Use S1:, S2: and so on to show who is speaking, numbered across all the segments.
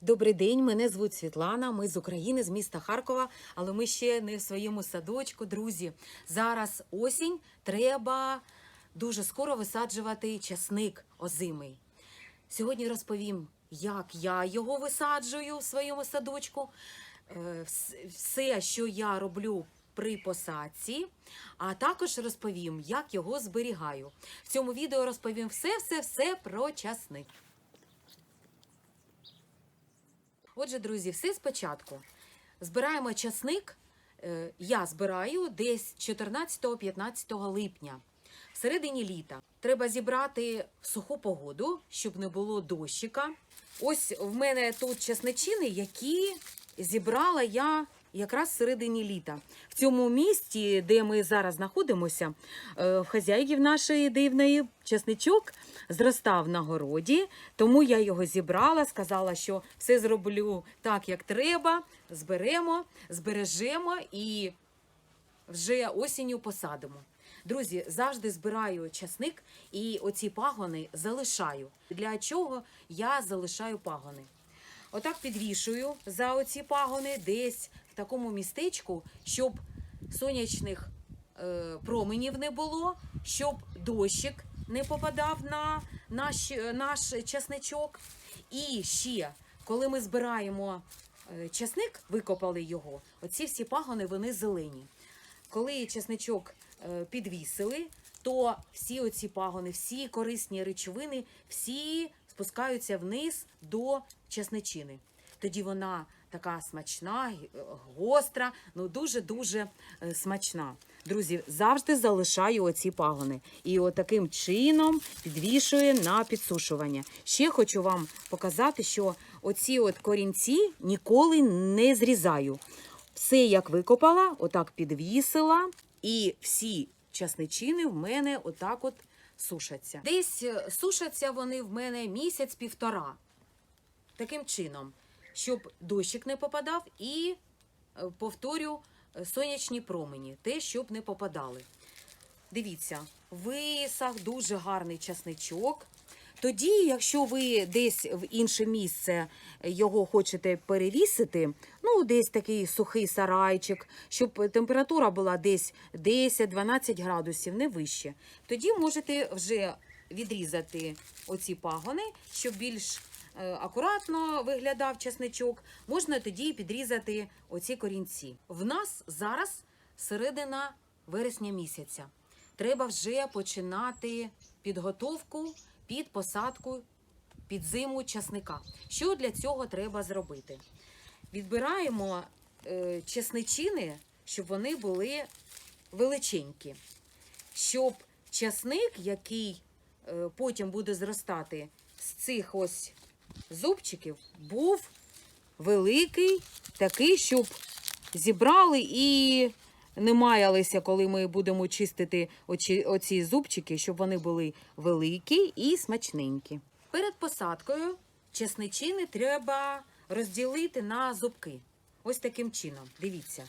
S1: Добрий день, мене звуть Світлана. Ми з України, з міста Харкова, але ми ще не в своєму садочку. Друзі, зараз осінь. Треба дуже скоро висаджувати часник озимий. Сьогодні розповім, як я його висаджую в своєму садочку, е, все, що я роблю при посадці, а також розповім, як його зберігаю. В цьому відео розповім все-все-все про часник. Отже, друзі, все спочатку. Збираємо часник. Е, Я збираю десь 14-15 липня. В середині літа треба зібрати суху погоду, щоб не було дощика. Ось в мене тут часничини, які зібрала я якраз середині літа. В цьому місті, де ми зараз знаходимося, е, в хазяйків нашої дивної часничок зростав на городі, тому я його зібрала, сказала, що все зроблю так, як треба. Зберемо, збережемо і вже осінню посадимо. Друзі, завжди збираю часник і оці пагони залишаю. Для чого я залишаю пагони? Отак підвішую за оці пагони десь такому містечку, щоб сонячних е, променів не було, щоб дощик не попадав на наш, наш часничок. І ще, коли ми збираємо е, часник, викопали його, оці всі пагони вони зелені. Коли чесничок е, підвісили, то всі оці пагони, всі корисні речовини, всі спускаються вниз до чесничини. Тоді вона така смачна, е, гостра, ну дуже-дуже е, смачна. Друзі, завжди залишаю оці пагони. І отаким чином підвішую на підсушування. Ще хочу вам показати, що оці от корінці ніколи не зрізаю. Все як викопала, отак підвісила, і всі часничини в мене отак от сушаться. Десь е, сушаться вони в мене місяць-півтора. Таким чином, щоб дощик не попадав, і е, повторю е, сонячні промені, те, щоб не попадали. Дивіться, висах дуже гарний часничок. Тоді, якщо ви десь в інше місце його хочете перевісити, ну десь такий сухий сарайчик, щоб температура була десь 10-12 градусів, не вище, тоді можете вже відрізати оці пагони, щоб більш е, акуратно виглядав часничок. Можна тоді підрізати оці корінці. В нас зараз середина вересня місяця. Треба вже починати підготовку під посадку під зиму часника. Що для цього треба зробити? Відбираємо е, чесничини, щоб вони були величенькі, щоб часник, який е, потім буде зростати з цих ось зубчиків, був великий, такий, щоб зібрали і не маялися, коли ми будемо чистити очі, оці зубчики, щоб вони були великі і смачненькі. Перед посадкою чесничини треба розділити на зубки. Ось таким чином. Дивіться.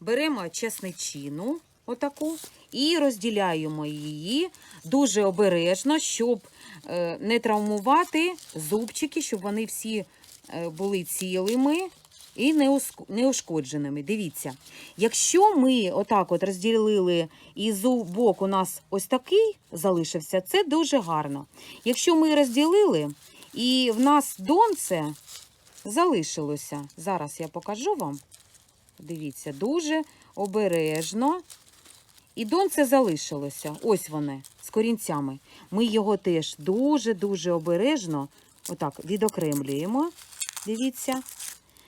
S1: Беремо чесничину, отаку, і розділяємо її дуже обережно, щоб е, не травмувати зубчики, щоб вони всі е, були цілими і неушкодженими. Дивіться, якщо ми отак от розділили і зубок у нас ось такий залишився, це дуже гарно. Якщо ми розділили і в нас донце залишилося, зараз я покажу вам. Дивіться, дуже обережно. І донце залишилося. Ось вони, з корінцями. Ми його теж дуже-дуже обережно отак відокремлюємо. Дивіться.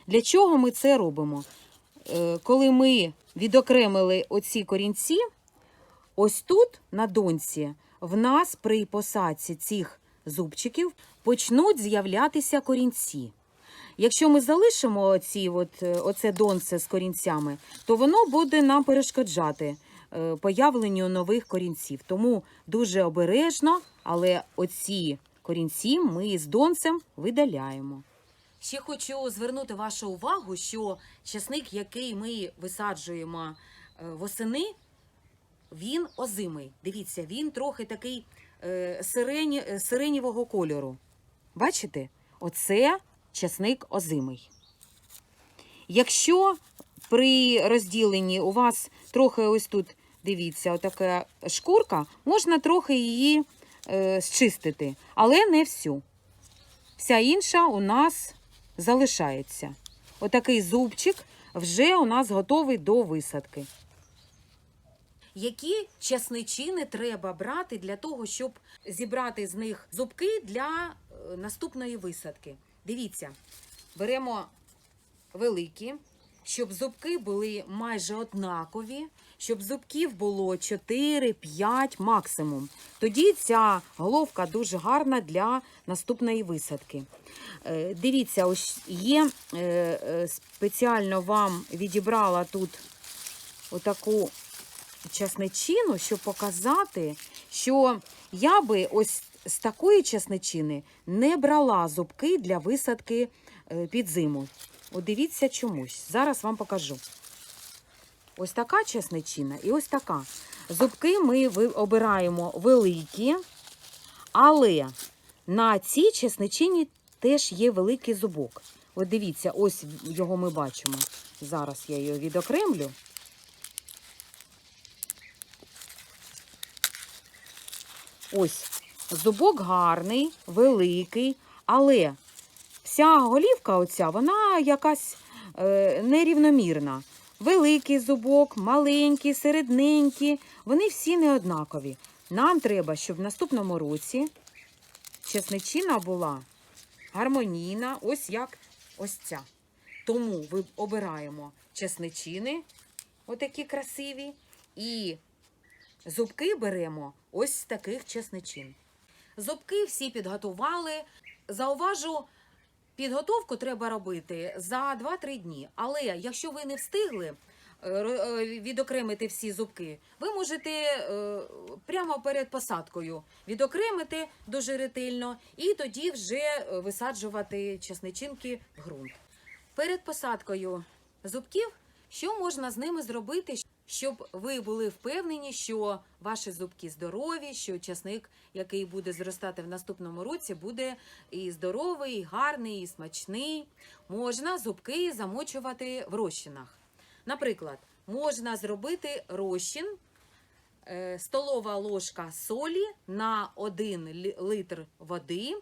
S1: Для чого ми це робимо? Е, Коли ми відокремили оці корінці, ось тут, на донці, в нас при посадці цих зубчиків почнуть з'являтися корінці. Якщо ми залишимо оці, от, е, оце донце з корінцями, то воно буде нам перешкоджати появленню нових корінців. Тому дуже обережно, але оці корінці ми з донцем видаляємо. Ще хочу звернути вашу увагу, що часник, який ми висаджуємо е, восени, він озимий. Дивіться, він трохи такий е, сирені, е, сиренєвого кольору. Бачите? Оце часник озимий. Якщо при розділенні у вас трохи ось тут, дивіться, отака шкурка, можна трохи її е, зчистити, але не всю. Вся інша у нас залишається. Отакий зубчик вже у нас готовий до висадки. Які часничини треба брати для того, щоб зібрати з них зубки для е, наступної висадки? Дивіться, беремо великі, щоб зубки були майже однакові, щоб зубків було 4-5 максимум. Тоді ця головка дуже гарна для наступної висадки. Е, Дивіться, ось є е, е, спеціально вам відібрала тут отаку часничину, щоб показати, що я би ось з такої часничини не брала зубки для висадки під зиму. От дивіться чомусь. Зараз вам покажу. Ось така часничина і ось така. Зубки ми обираємо великі, але на цій чесничині теж є великий зубок. От дивіться, ось його ми бачимо. Зараз я його відокремлю. Ось зубок гарний, великий, але вся голівка оця, вона якась е, нерівномірна. Великий зубок, маленький, середненький, вони всі не однакові. Нам треба, щоб в наступному році чесничина була гармонійна, ось як ось ця. Тому ви обираємо чесничини, отакі красиві, і зубки беремо ось таких чесничин. Зубки всі підготували. Зауважу, підготовку треба робити за 2-3 дні. Але якщо ви не встигли е, е, відокремити всі зубки, ви можете е, прямо перед посадкою відокремити дуже ретельно і тоді вже висаджувати чесничинки в ґрунт. Перед посадкою зубків, що можна з ними зробити, щоб ви були впевнені, що ваші зубки здорові, що часник, який буде зростати в наступному році, буде і здоровий, і гарний, і смачний. Можна зубки замочувати в розчинах. Наприклад, можна зробити розчин е, столова ложка солі на 1 лі- литр води,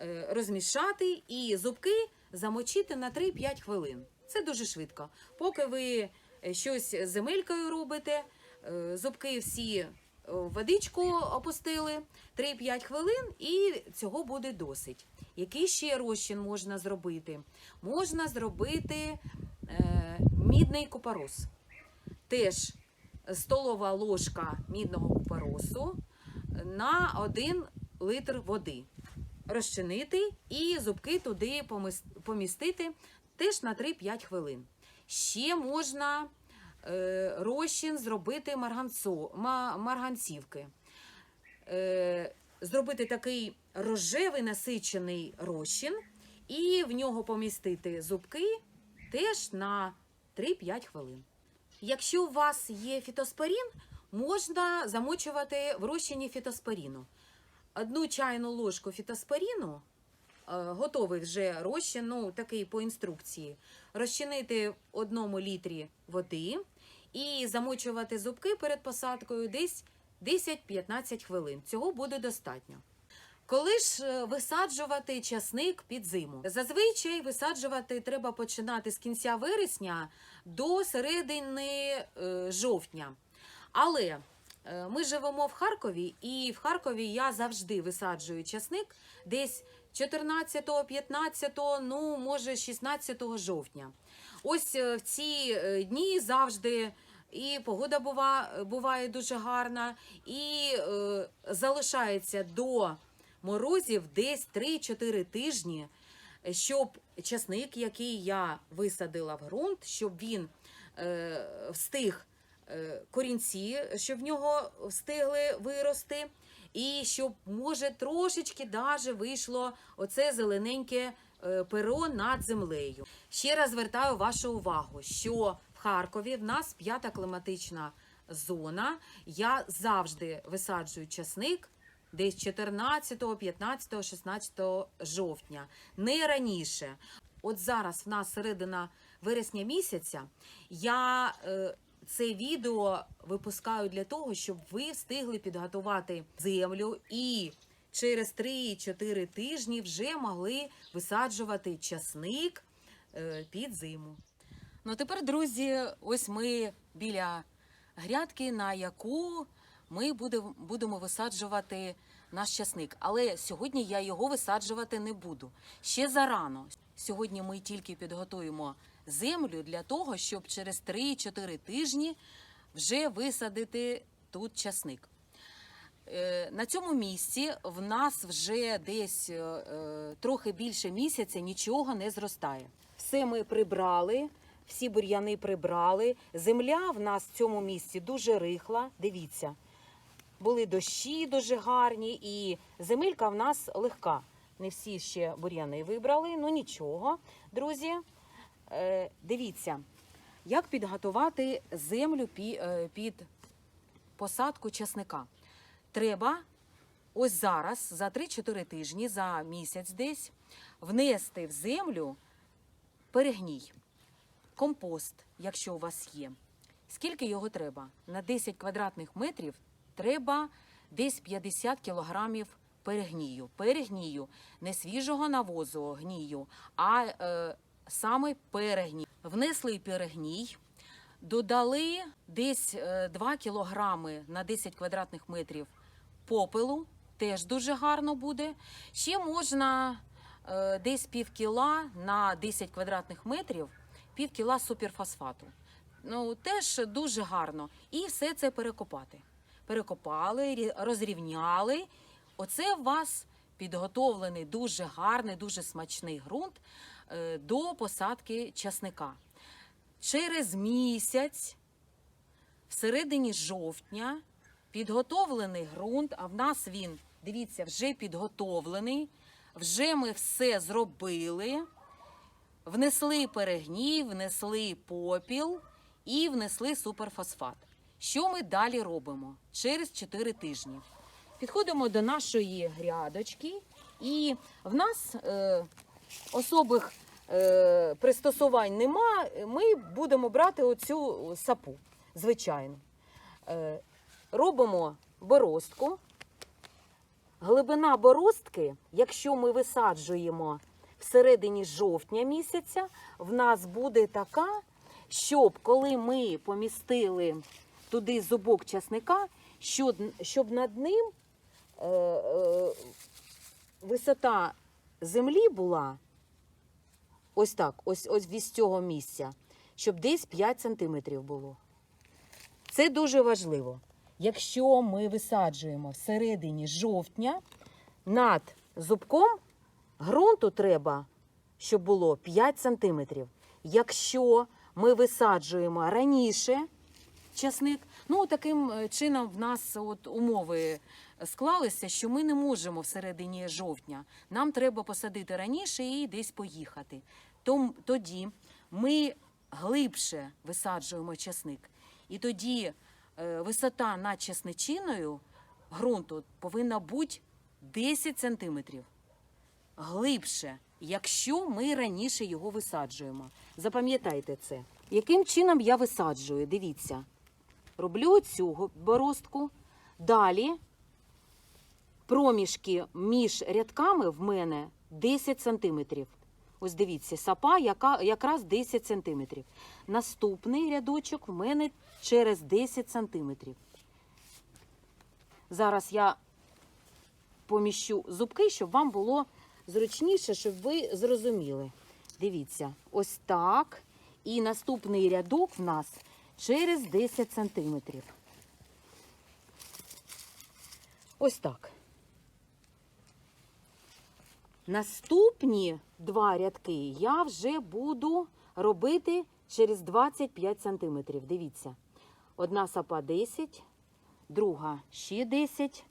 S1: е, розмішати і зубки замочити на 3-5 хвилин. Це дуже швидко. Поки ви щось з земелькою робите, е, зубки всі е, водичку опустили 3-5 хвилин, і цього буде досить. Який ще розчин можна зробити? Можна зробити е, мідний купорос. Теж столова ложка мідного купоросу на 1 литр води. Розчинити і зубки туди помістити теж на 3-5 хвилин. Ще можна е, розчин зробити марганцо, ма, марганцівки. Е, зробити такий рожевий насичений розчин і в нього помістити зубки теж на 3-5 хвилин. Якщо у вас є фітоспорін, можна замочувати в розчині фітоспоріну. Одну чайну ложку фітоспоріну, е, готовий вже розчин, ну такий по інструкції, розчинити в одному літрі води і замочувати зубки перед посадкою десь 10-15 хвилин. Цього буде достатньо. Коли ж е, висаджувати часник під зиму? Зазвичай висаджувати треба починати з кінця вересня до середини е, жовтня. Але ми живемо в Харкові, і в Харкові я завжди висаджую часник десь 14, 15, ну може 16 жовтня. Ось е, в ці е, дні завжди. І погода бува, буває дуже гарна, і е, залишається до морозів десь 3-4 тижні, щоб часник, який я висадила в ґрунт, щоб він е, встиг е, корінці, щоб в нього встигли вирости, і щоб, може, трошечки даже вийшло оце зелененьке е, перо над землею. Ще раз звертаю вашу увагу, що в Харкові в нас п'ята кліматична зона. Я завжди висаджую часник десь 14, 15, 16 жовтня, не раніше. От зараз в нас середина вересня місяця. Я е, це відео випускаю для того, щоб ви встигли підготувати землю і через 3-4 тижні вже могли висаджувати часник е, під зиму. Ну тепер, друзі, ось ми біля грядки, на яку ми будемо, будемо висаджувати наш часник. Але сьогодні я його висаджувати не буду. Ще зарано. Сьогодні ми тільки підготуємо землю для того, щоб через 3-4 тижні вже висадити тут часник. Е, На цьому місці в нас вже десь е, е, трохи більше місяця нічого не зростає. Все ми прибрали, всі бур'яни прибрали. Земля в нас в цьому місці дуже рихла. Дивіться, були дощі дуже гарні, і земелька в нас легка. Не всі ще бур'яни вибрали, ну нічого, друзі. Е, Дивіться, як підготувати землю е, під посадку часника. Треба ось зараз, за 3-4 тижні, за місяць десь, внести в землю перегній, компост, якщо у вас є. Скільки його треба? На 10 квадратних метрів треба десь 50 кілограмів перегнію. Перегнію не свіжого навозу гнію, а е, саме перегній. Внесли перегній, додали десь е, 2 кілограми на 10 квадратних метрів попелу, теж дуже гарно буде. Ще можна е, десь пів кіла на 10 квадратних метрів, пів кіла суперфосфату. Ну, теж дуже гарно. І все це перекопати. Перекопали, розрівняли. Оце у вас підготовлений дуже гарний, дуже смачний ґрунт е, до посадки часника. Через місяць, в середині жовтня, підготовлений ґрунт, а в нас він, дивіться, вже підготовлений, вже ми все зробили. Внесли перегній, внесли попіл і внесли суперфосфат. Що ми далі робимо через 4 тижні? Підходимо до нашої грядочки, і в нас е, особих е, пристосувань нема. Ми будемо брати оцю сапу, звичайно. Е, робимо боростку. Глибина боростки, якщо ми висаджуємо всередині жовтня місяця, в нас буде така, щоб коли ми помістили туди зубок часника, щоб, над ним е, е, висота землі була ось так, ось, ось від цього місця, щоб десь 5 сантиметрів було. Це дуже важливо. Якщо ми висаджуємо всередині жовтня, над зубком ґрунту треба, щоб було 5 сантиметрів. Якщо ми висаджуємо раніше часник, ну таким е, чином в нас от умови склалися, що ми не можемо всередині жовтня. Нам треба посадити раніше і десь поїхати. Том, тоді ми глибше висаджуємо часник. І тоді е, висота над часничиною ґрунту повинна бути 10 сантиметрів глибше, якщо ми раніше його висаджуємо. Запам'ятайте це. Яким чином я висаджую? Дивіться. Роблю цю боростку. Далі проміжки між рядками в мене 10 сантиметрів. Ось дивіться, сапа яка, якраз 10 сантиметрів. Наступний рядочок в мене через 10 сантиметрів. Зараз я поміщу зубки, щоб вам було зручніше, щоб ви зрозуміли. Дивіться, ось так. І наступний рядок в нас через 10 сантиметрів. Ось так. Наступні два рядки я вже буду робити через 25 сантиметрів. Дивіться. Одна сапа 10, друга ще 10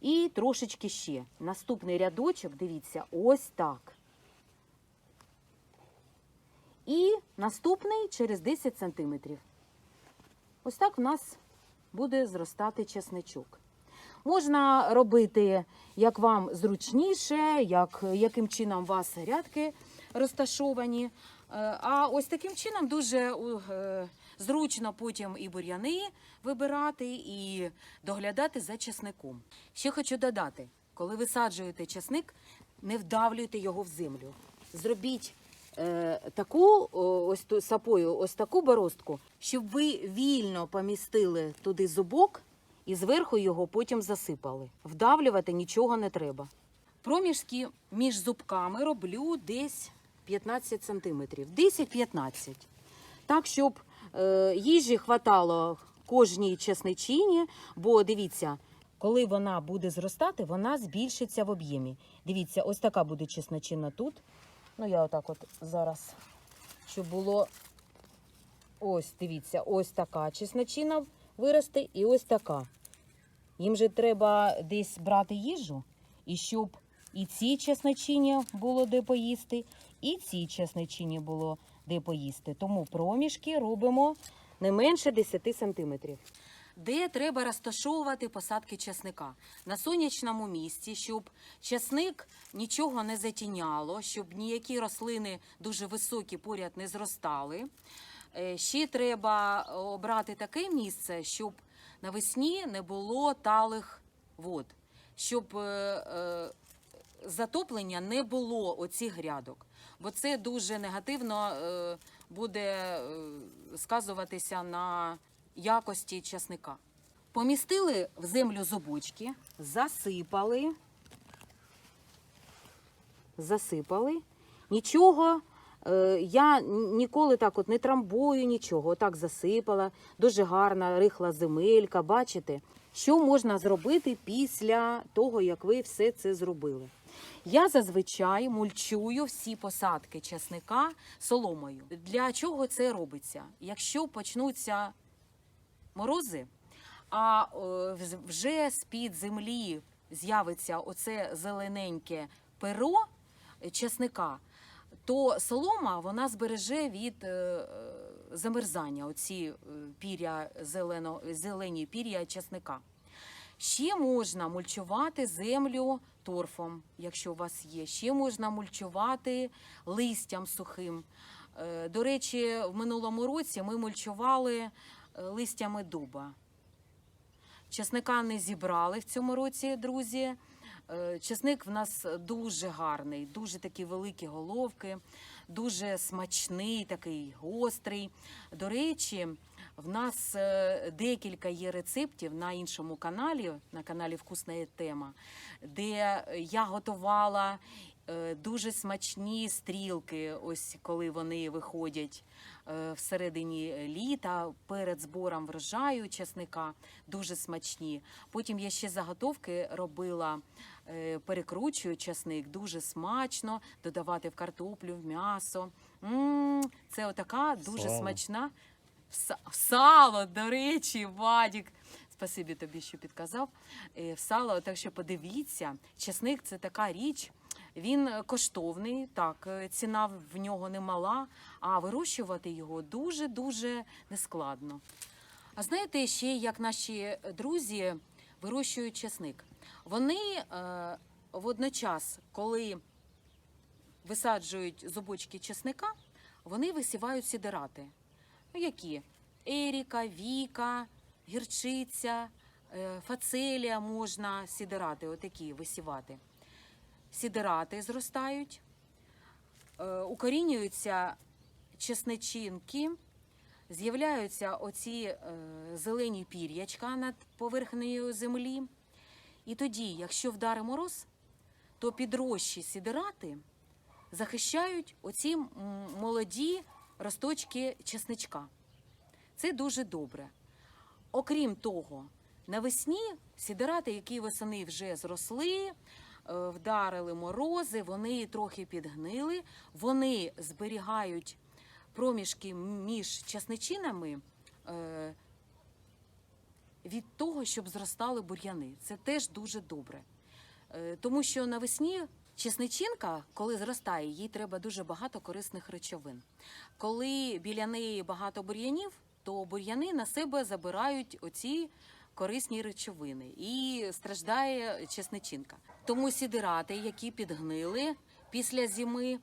S1: і трошечки ще. Наступний рядочок, дивіться, ось так. І наступний через 10 сантиметрів. Ось так в нас буде зростати чесничок. Можна робити як вам зручніше, як, яким чином у вас грядки розташовані. Е, А ось таким чином дуже е, зручно потім і бур'яни вибирати, і доглядати за часником. Ще хочу додати, коли висаджуєте часник, не вдавлюйте його в землю. Зробіть таку ось ту сапою, ось таку боростку, щоб ви вільно помістили туди зубок і зверху його потім засипали. Вдавлювати нічого не треба. Проміжки між зубками роблю десь 15 сантиметрів, 10-15. Так, щоб е, їжі хватало кожній чесничині, бо дивіться, коли вона буде зростати, вона збільшиться в об'ємі. Дивіться, ось така буде чесночина тут. Ну, я отак от зараз, щоб було ось, дивіться, ось така чесночина виросте і ось така. Їм же треба десь брати їжу, і щоб і цій чесночині було де поїсти, і цій чесночині було де поїсти. Тому проміжки робимо не менше 10 сантиметрів. Де треба розташовувати посадки часника? На сонячному місці, щоб часник нічого не затіняло, щоб ніякі рослини дуже високі поряд не зростали. Е, Ще треба обрати таке місце, щоб навесні не було талих вод, щоб е, е, затоплення не було оцих грядок, бо це дуже негативно буде сказуватися на якості часника. Помістили в землю зубочки, засипали, засипали. Нічого е, я ніколи так от не трамбую нічого. Отак засипала. Дуже гарна, рихла земелька. Бачите, що можна зробити після того, як ви все це зробили? Я зазвичай мульчую всі посадки часника соломою. Для чого це робиться? Якщо почнуться морози, а вже з-під землі з'явиться оце зелененьке перо е, часника, то солома вона збереже від е, е, замерзання оці піря зелено, зелені пір'я часника. Ще можна мульчувати землю торфом, якщо у вас є. Ще можна мульчувати листям сухим. До речі, в минулому році ми мульчували листями дуба. Чесника не зібрали в цьому році, друзі. Е, Чесник в нас дуже гарний, дуже такі великі головки, дуже смачний, такий гострий. До речі, в нас е, декілька є рецептів на іншому каналі, на каналі Вкусна тема, де я готувала дуже смачні стрілки, ось коли вони виходять е, всередині літа перед збором врожаю чесника, дуже смачні. Потім я ще заготовки робила, е, перекручую чесник, дуже смачно додавати в картоплю, в м'ясо. м це отака дуже
S2: Сало.
S1: смачна. Сало, до речі, Вадік. Спасибі тобі, що підказав. Е, В сало, так що подивіться, чесник це така річ. Він е, коштовний, так, е, ціна в нього немала, а вирощувати його дуже-дуже нескладно. А знаєте ще, як наші друзі вирощують чесник? Вони е, водночас, коли висаджують зубочки чесника, вони висівають сідерати. Ну, які? Еріка, Віка, гірчиця, е, фацелія можна сідерати, отакі висівати. Сідерати зростають, е, укорінюються чесничинки, з'являються оці е, зелені пір'ячка над поверхнею землі. І тоді, якщо вдаре мороз, то підрощі сідерати захищають оці молоді росточки чесничка. Це дуже добре. Окрім того, навесні сідерати, які восени вже зросли, вдарили морози, вони трохи підгнили, вони зберігають проміжки між часничинами е, від того, щоб зростали бур'яни. Це теж дуже добре. Е, Тому що навесні чесничинка, коли зростає, їй треба дуже багато корисних речовин. Коли біля неї багато бур'янів, то бур'яни на себе забирають оці корисні речовини і страждає чесничинка. Тому сідирати, які підгнили після зими,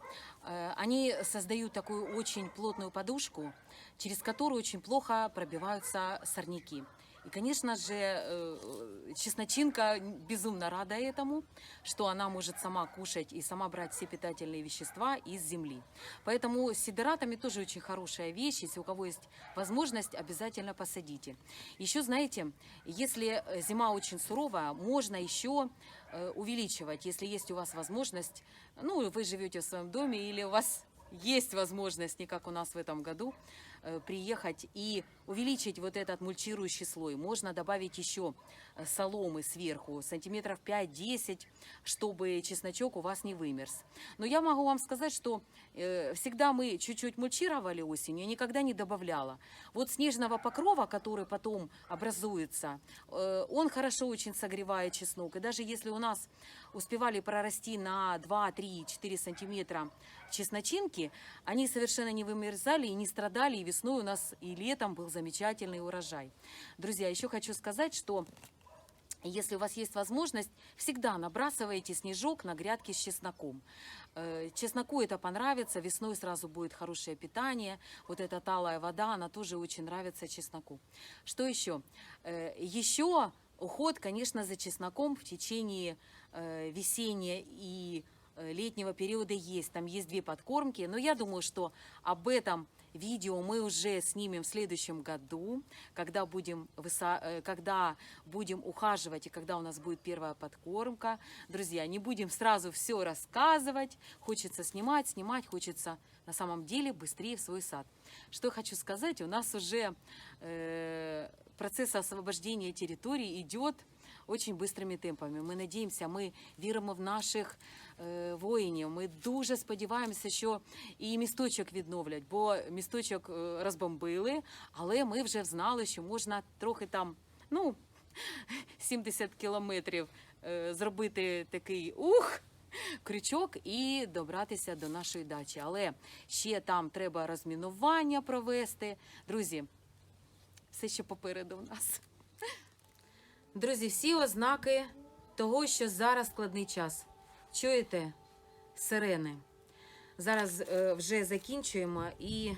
S1: э, они создают такую очень плотную подушку, через которую очень плохо пробиваются сорняки. И, конечно же, э, чесночинка безумно рада этому, что она может сама кушать и сама брать все питательные вещества из земли. Поэтому с сидератами тоже очень хорошая вещь. Если у кого есть возможность, обязательно посадите. Еще, знаете, если зима очень суровая, можно еще э, увеличивать, если есть у вас возможность, ну, вы живете в своем доме или у вас есть возможность, не как у нас в этом году, э, приехать и увеличить вот этот мульчирующий слой. Можно добавить еще э, соломы сверху, сантиметров 5-10, чтобы чесночок у вас не вымерз. Но я могу вам сказать, что э, всегда мы чуть-чуть мульчировали осенью, никогда не добавляла. Вот снежного покрова, который потом образуется, он хорошо очень согревает чеснок. И даже если у нас успевали прорасти на 2, 3, 4 сантиметра чесночинки, они совершенно не вымерзали и не страдали, и весной у нас и летом был замечательный урожай. Друзья, еще хочу сказать, что если у вас есть возможность, всегда набрасывайте снежок на грядки с чесноком. Э, Чесноку это понравится, весной сразу будет хорошее питание. Вот эта талая вода, она тоже очень нравится чесноку. Что еще? Э, Еще уход, конечно, за чесноком в течение э, весеннего и э, летнего периода есть. Там есть две подкормки, но я думаю, что об этом видео мы уже снимем в следующем году, когда будем, выса- э, когда будем ухаживать и когда у нас будет первая подкормка. Друзья, не будем сразу все рассказывать. Хочется снимать, снимать, хочется на самом деле быстрее в свой сад. Что я хочу сказать, у нас уже э, процесс освобождения территории идет очень быстрими темпами. Ми надіємося, ми віримо в наших е, воїнів. Ми дуже сподіваємося, що і місточок відновлять, бо місточок е, розбомбили, але ми вже знали, що можна трохи там, ну, 70 кілометрів е, зробити такий ух. Крючок і добратися до нашої дачі. Але ще там треба розмінування провести. Друзі, все ще попереду у нас. Друзі, всі ознаки того, що зараз складний час. Чуєте сирени? Зараз е, вже закінчуємо і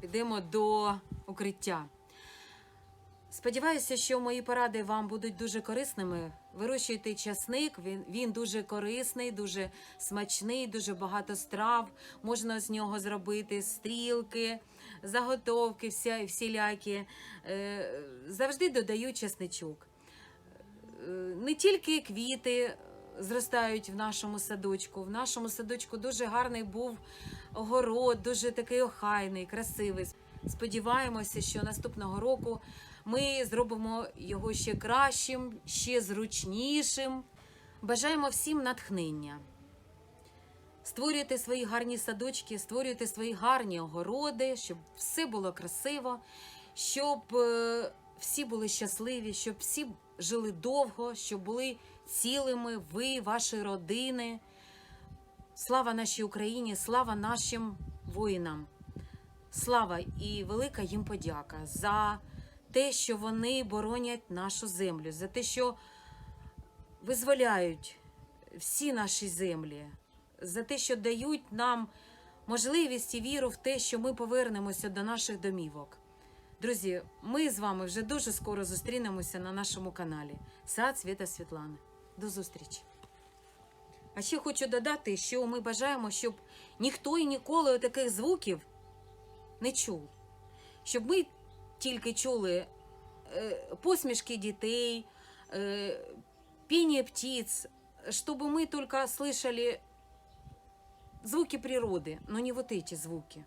S1: підемо до укриття. Сподіваюся, що мої поради вам будуть дуже корисними. Вирощуйте часник, він, він дуже корисний, дуже смачний, дуже багато страв. Можна з нього зробити стрілки, заготовки вся, всілякі. Е, завжди додаю часничок. Е, Не тільки квіти зростають в нашому садочку. В нашому садочку дуже гарний був огород, дуже такий охайний, красивий. Сподіваємося, що наступного року ми зробимо його ще кращим, ще зручнішим. Бажаємо всім натхнення. Створюйте свої гарні садочки, створюйте свої гарні огороди, щоб все було красиво, щоб е, всі були щасливі, щоб всі жили довго, щоб були цілими ви, ваші родини. Слава нашій Україні, слава нашим воїнам. Слава і велика їм подяка за те, що вони боронять нашу землю, за те, що визволяють всі наші землі, за те, що дають нам можливість і віру в те, що ми повернемося до наших домівок. Друзі, ми з вами вже дуже скоро зустрінемося на нашому каналі Сад Світа Світлани. До зустрічі! А ще хочу додати, що ми бажаємо, щоб ніхто і ніколи таких звуків не чув. Щоб ми тільки чули е, посмішки дітей, е, пение птиц, чтобы мы только слышали звуки природы, но не вот эти звуки.